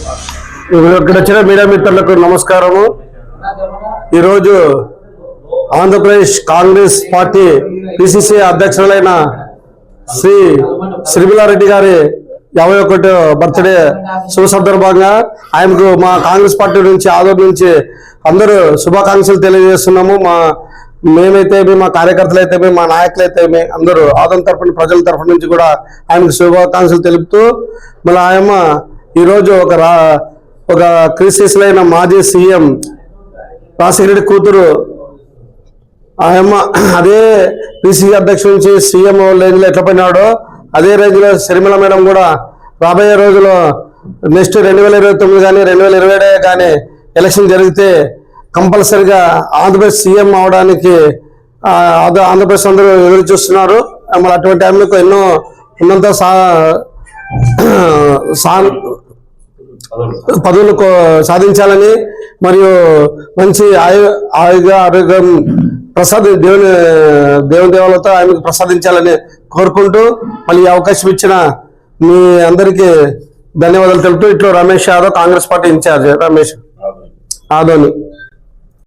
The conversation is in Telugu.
ఇక్కడ వచ్చిన మీడియా మిత్రులకు నమస్కారము. ఈరోజు ఆంధ్రప్రదేశ్ కాంగ్రెస్ పార్టీ పిసిసి అధ్యక్షులైన శ్రీ శ్రీమిలారెడ్డి గారి యాభై ఒకటో బర్త్డే శుభ సందర్భంగా ఆయనకు మా కాంగ్రెస్ పార్టీ నుంచి ఆదరణ నుంచి అందరూ శుభాకాంక్షలు తెలియజేస్తున్నాము. మా మేమైతే మా కార్యకర్తలు అయితే మా నాయకులు అయితే అందరూ ఆదం తరఫున ప్రజల తరఫు నుంచి కూడా ఆయనకు శుభాకాంక్షలు తెలుపుతూ మళ్ళీ ఆయమ్మ ఈరోజు ఒక రా ఒక క్రిసిస్లైన మాజీ సీఎం రాజశేఖరెడ్డి కూతురు ఆయమ్మ అదే పిసిసి అధ్యక్షుడి నుంచి సీఎం రేంజ్లో ఎట్లా పోయినాడో అదే రేంజ్లో శర్మిల మేడం కూడా రాబోయే రోజుల్లో నెక్స్ట్ రెండు వేల ఇరవై తొమ్మిది కానీ రెండు వేల ఇరవై కానీ ఎలక్షన్ జరిగితే కంపల్సరిగా ఆంధ్రప్రదేశ్ సీఎం అవడానికి ఆంధ్రప్రదేశ్ అందరూ ఎదురు చూస్తున్నారు. మరి అటువంటి టైంలో ఎన్నో ఉన్నంత సా పదవులు సాధించాలని మరియు మంచి ఆయు ఆయుగా ఆరోగ్యం ప్రసాద్ దేవుని దేవుని దేవాలతో ఆయనకు ప్రసాదించాలని కోరుకుంటూ మళ్ళీ అవకాశం ఇచ్చిన మీ అందరికీ ధన్యవాదాలు తెలుపుతూ ఇట్లా రమేష్ యాదవ్ కాంగ్రెస్ పార్టీ ఇన్ఛార్జ్. రమేష్. ఆదోని